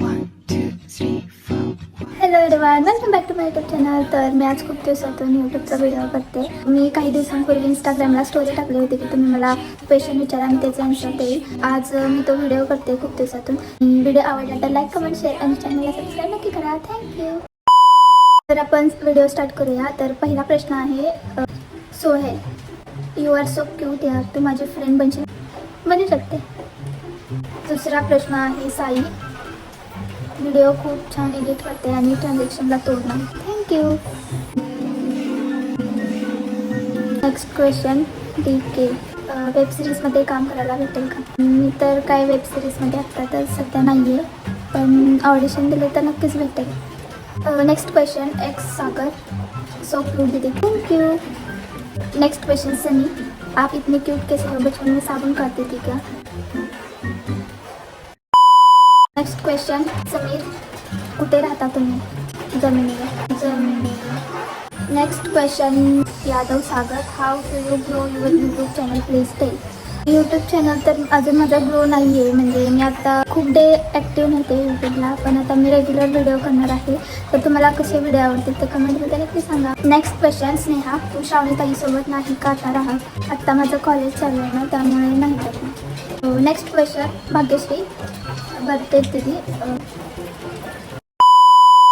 Hello everyone welcome back to my YouTube channel तर मी आज खूप दिवसातून यूट्यूबचा व्हिडिओ करते मी काही दिवसांपूर्वी इंस्टाग्रामला स्टोरी टाकली होती की तुम्ही मला क्वेश्चन विचारा मी त्याचे आन्सर देईल. आज मी तो व्हिडिओ करते खूप दिवसातून. व्हिडिओ आवडला तर लाईक कमेंट शेअर आणि चॅनलला सबस्क्राईब नक्की करा. थँक्यू तर आपण व्हिडिओ स्टार्ट करूया. तर पहिला प्रश्न आहे Sohel you are so cute यार. तू माझी फ्रेंड बनशील. बनू शकते. दुसरा प्रश्न आहे साई व्हिडिओ खूप छान एडिट करते आणि ट्रान्झॅक्शनला तोडणार. Thank you next question D K web सिरीजमध्ये काम करायला भेटेल का? मी तर काय वेब सिरीजमध्ये आत्ता तर सध्या नाही आहे पण ऑडिशन दिलं तर नक्कीच भेटेल. Next question X Sagar so cute दीदी. Thank you next question Sunny आप इतने क्यूट कैसे हो? बचपन में साबुन खाती थी क्या? नेक्स्ट क्वेश्चन समीर कुठे राहता तुम्ही? जमिनीवर. जमिनीवर. Next question Yadav Sagar. How to you grow your YouTube channel please tell YouTube channel तर अजून माझा ग्रो नाही आहे म्हणजे मी आता खूप डे ॲक्टिव्ह नव्हते यूट्यूबला पण आता मी रेग्युलर व्हिडिओ करणार आहे. तर तुम्हाला कसे व्हिडिओ आवडतील तर कमेंटमध्ये नक्की सांगा. नेक्स्ट क्वेश्चन स्नेहा तू श्रावणी ताईसोबत नाही का आता राहा आत्ता माझं कॉलेज चालू आहे ना त्यामुळे नाही करणार. Next question Bhagyashree. बर्थडे दिदी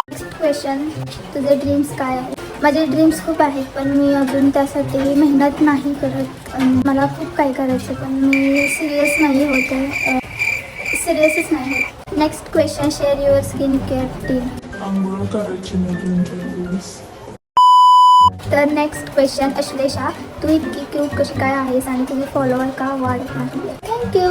नेक्स्ट क्वेश्चन तुझे ड्रीम्स काय आहे माझे ड्रीम्स खूप आहेत पण मी अजून त्यासाठी मेहनत नाही करत. मला खूप काय करायचं पण मी सिरियस नाही होते सिरियसच नाही next question share your skin care team तर नेक्स्ट क्वेश्चन अश्लेषा तू इतकी क्यूट कशी काय आहेस आणि तुझे फॉलोअर का वाढत नाही थँक्यू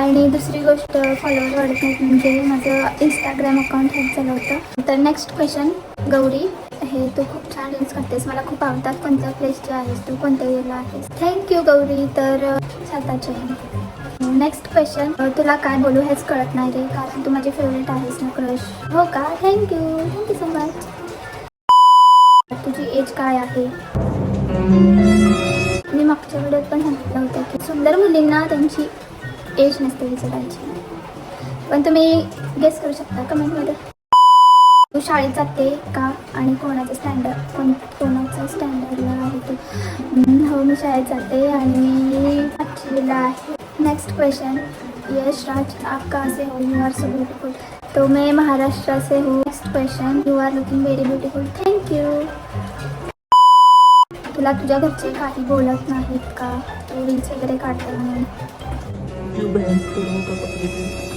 आणि दुसरी गोष्ट फॉलोअर वाढत नाही म्हणजे माझं इंस्टाग्राम अकाउंट हॅक झालं होतं. तर नेक्स्ट क्वेश्चन गौरी हे तू खूप छान रील्स करतेस. मला खूप आवडतात. कोणत्या प्लेसचे आहेस तू? कोणत्या वेळेला आहेस? Thank you Gauri. तर साताचे नेक्स्ट क्वेश्चन तुला काय बोलू हेच कळत नाही रे कारण तू माझी फेवरेट आहेस ना क्रश हो का? Thank you thank you so much age काय आहे? मी मागच्या वेळेत पण सांगितलं होतं की सुंदर मुलींना त्यांची एज नसते विचारायची. पण तुम्ही गेस करू शकता कमेंटमध्ये. तू शाळेत जाते का? आणि कोणाचं स्टँडर्ड कोण कोणाचं स्टँडर्डला आहे तू? हो मी शाळेत जाते आणि मी आहे. नेक्स्ट क्वेश्चन यश राज आप कहाँ से हो यू आर सो ब्यूटीफुल तो मैं महाराष्ट्र से हूँ. Next question you are looking very thank thank you तुला तुझ्या घरचे काही बोलत नाहीत का? तू रील्स वगैरे काढते म्हणून.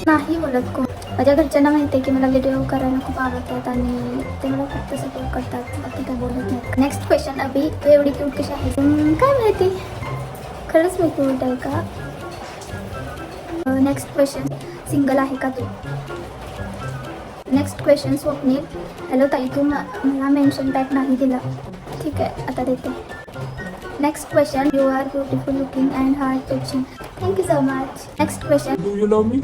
नाही बोलत कोण. माझ्या घरच्यांना माहिती आहे की मला व्हिडिओ करायला खूप आवडतात आणि ते मला फक्त सपोर्ट करतात. बाकी काय बोलत नाही नेक्स्ट क्वेश्चन अभि तू एवढी क्यूट कशी आहे काय माहिती. खरंच मी क्यूट आहे का? नेक्स्ट क्वेश्चन सिंगल आहे का तू? Next question Swapnil. हॅलो ताई तू मला मेन्शन पॅक नाही दिला. ठीक आहे आता देते. Next question you are beautiful looking and heart touching thank you so much next question do you love me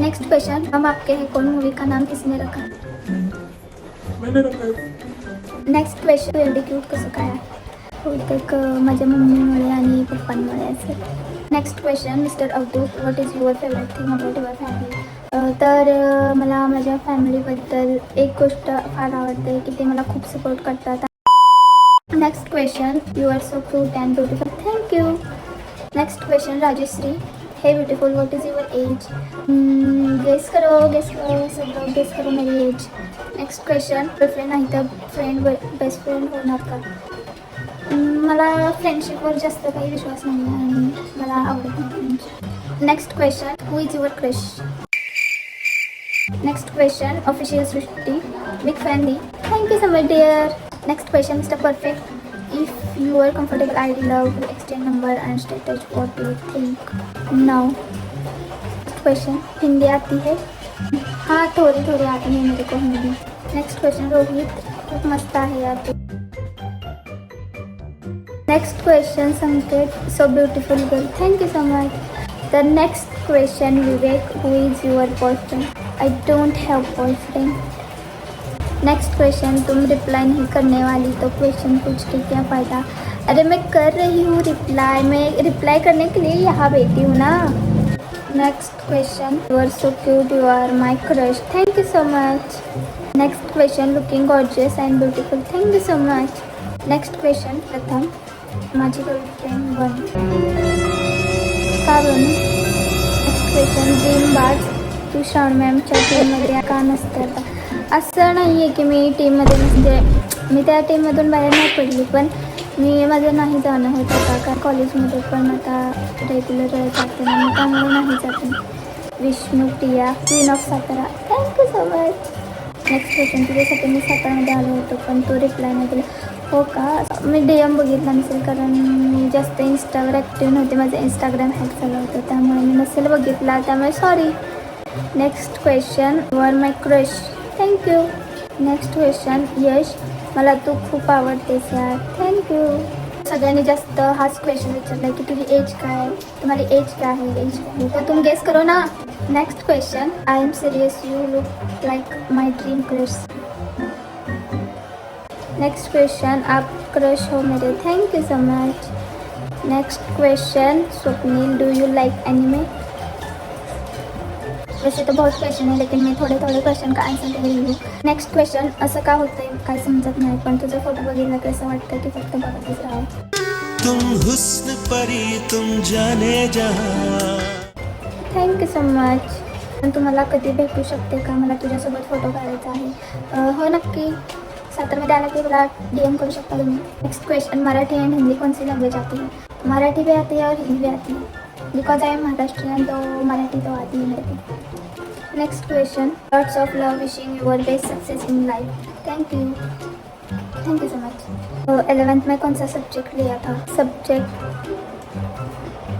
next question हम आपके हैं कौन मूवी का नाम किसने रखा? मैंने रखा है। नेक्स्ट क्वेश्चन तू एवढी क्यूट कसं काय आहे बहुतेक माझ्या मम्मीमुळे आणि पप्पांमुळे असेल next question mister Avdhoot what is your favourite thing about your family तर मला माझ्या फॅमिलीबद्दल एक गोष्ट फार आवडते की ते मला खूप सपोर्ट करतात. Next question you are so cute and beautiful thank you next question Rajshree hey beautiful what is your age guess करो गेस करो सगळं गेस करो मेरी एज नेक्स्ट क्वेश्चन फ्रेंड नाही तर फ्रेंड बेस्ट फ्रेंड होणार का? मला फ्रेंडशिपवर जास्त काही विश्वास नाही आणि मला आवडत नाही next question who is your crush next question official Srishti big fan the thank you so much dear next question mister perfect if you are to exchange number and stay touch what do you think? Now question Hindi आती है हाँ थोड़ी थोड़ी आती है मेरे को Hindi. Next question Rohit खूप मस्त आहे यार तू next question Sanket so beautiful girl thank you so much the next question Vivek who is your boyfriend I don't have boyfriend next question तुम रिप्लाई नहीं करने वाली तो क्वेश्चन पूछ के क्या फ़ायदा? अरे मैं कर रही हूँ रिप्लाई मैं रिप्लाई करने के लिए यहाँ बैठी हूँ ना। Next question you are so cute you are my crush thank you so much next question looking gorgeous and beautiful thank you so much next question Pratham माझी गर्लफ्रेंड बन. कारण नेक्स्ट क्वेश्चन ड्रीम बाज तू श्रावण मॅमच्या टीममध्ये का नसते आता. असं नाही आहे की मी टीममध्ये नसते. मी त्या टीममधून बाहेर नाही पडली पण मी माझं नाही जाणं होत आता. का कॉलेजमध्ये पण आता रेग्युलर जाते ना मी त्यामुळे नाही जाते Vishnu Priya queen of Satara. Thank you so much next question तुझ्यासाठी मी सातारामध्ये आलो होतो पण तो रिप्लाय नाही दिला. हो का? मी डी एम बघितला नसेल कारण मी जास्त इंस्टावर ॲक्टिव्ह नव्हते. माझं इंस्टाग्राम हॅक झालं होतं त्यामुळे मी नसेल बघितला. त्यामुळे सॉरी नेक्स्ट क्वेश्चन वर my crush thank you next question Yash. मला तू खूप आवडतेस यार. थँक्यू सगळ्यांनी जास्त हाच क्वेश्चन विचारला की तुझी एज काय? तुम्हाला एज काय आहे? एज तर तुम्ही गेस करो ना. Next question I am serious you look like my dream crush next question आप क्रश हो मेरे। Thank you so much next question Swapnil do you like anime वैसे तो बहुत क्वेश्चन है लेकिन मैं थोड़े थोड़े क्वेश्चन का आंसर दे रही हूँ। नेक्स्ट क्वेश्चन असं का होतंय काय समजत नाही पण तुझा फ़ोटो बघितला की? असं वाटतं की फक्त बघतच राहावं तुम हुस्न परी तुम जाने जहाँ. थँक्यू सो मच तुम्हाला कधी भेटू शकते का? मला तुझ्यासोबत फ़ोटो काढायचा आहे. अं, हो नक्की. सातारमध्ये आला की मला डी एम करू शकता तुम्ही next question Marathi and Hindi कौन सी लैंग्वेज आती है? मराठी भी आती है और हिंदी भी आती है। बिकॉज़ आई एम महाराष्ट्रियन तो मराठी तो आती ही को next question lots of love wishing your best success in life thank you thank you so much eleventh में कौन सा सब्जेक्ट लिया था? सब्जेक्ट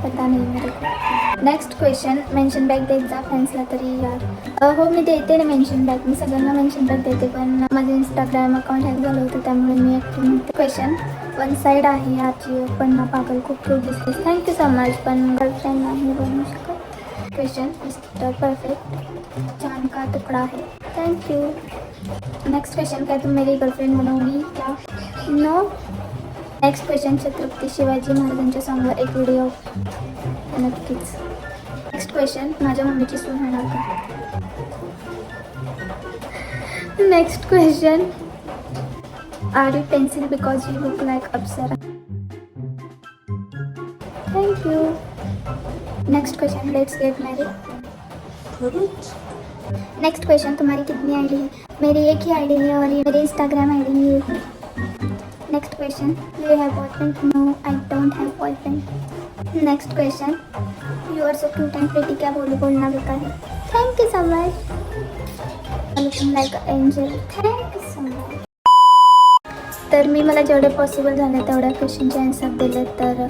पता नहीं मेरे को। नेक्स्ट क्वेश्चन मेन्शन बॅक देत जा फ्रेंड्सला तरी यार। हो, मी देते ना मेन्शन बॅक मी सगळ्यांना मेन्शन बॅक देते, पण माझं इंस्टाग्राम अकाउंट हॅक झालं होतं, त्यामुळे मी ॲक्टिव्ह क्वेश्चन वन साईड आहे आजी, पण ना पागल खूप क्यूट दिसते थँक्यू सो मच पण गर्लफ्रेंड नाही बनवू शकत. क्वेश्चन परफेक्ट जान का तुकडा है थँक्यू नेक्स्ट क्वेश्चन काय तुम मेरी गर्लफ्रेंड बनवली? क्या? No next question Chhatrapati Shivaji महाराजांच्या सॉंगवर एक व्हिडिओ नक्कीच. नेक्स्ट क्वेश्चन माझ्या मम्मीची सून होणार का? Next question are you pencil because you look like Apsara thank you next question let's get marry next question तुम्हारी कितनी आईडी है? मेरी एक ही आईडी है और ये मेरी इंस्टाग्राम आईडी है। Next question you have boyfriend no I don't have boyfriend next question you are so cute and pretty क्या बोलू, बोलना बेकार है। Thank you so much looking like angel thank you so much तर मी मला जेवढे पॉसिबल झाले तेवढ्या क्वेश्चनचे आन्सर दिले. तर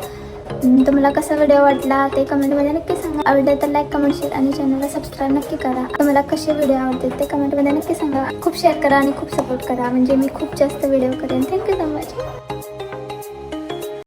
तुम्हाला कसा व्हिडिओ वाटला ते कमेंटमध्ये नक्की सांगा. आवडले तर लाईक कमेंट शेअर आणि चॅनलला सबस्क्राईब नक्की करा. तुम्हाला कसे व्हिडिओ आवडतील ते कमेंटमध्ये नक्की सांगा. खूप शेअर करा आणि खूप सपोर्ट करा. म्हणजे मी खूप जास्त व्हिडिओ करेन. Thank you so much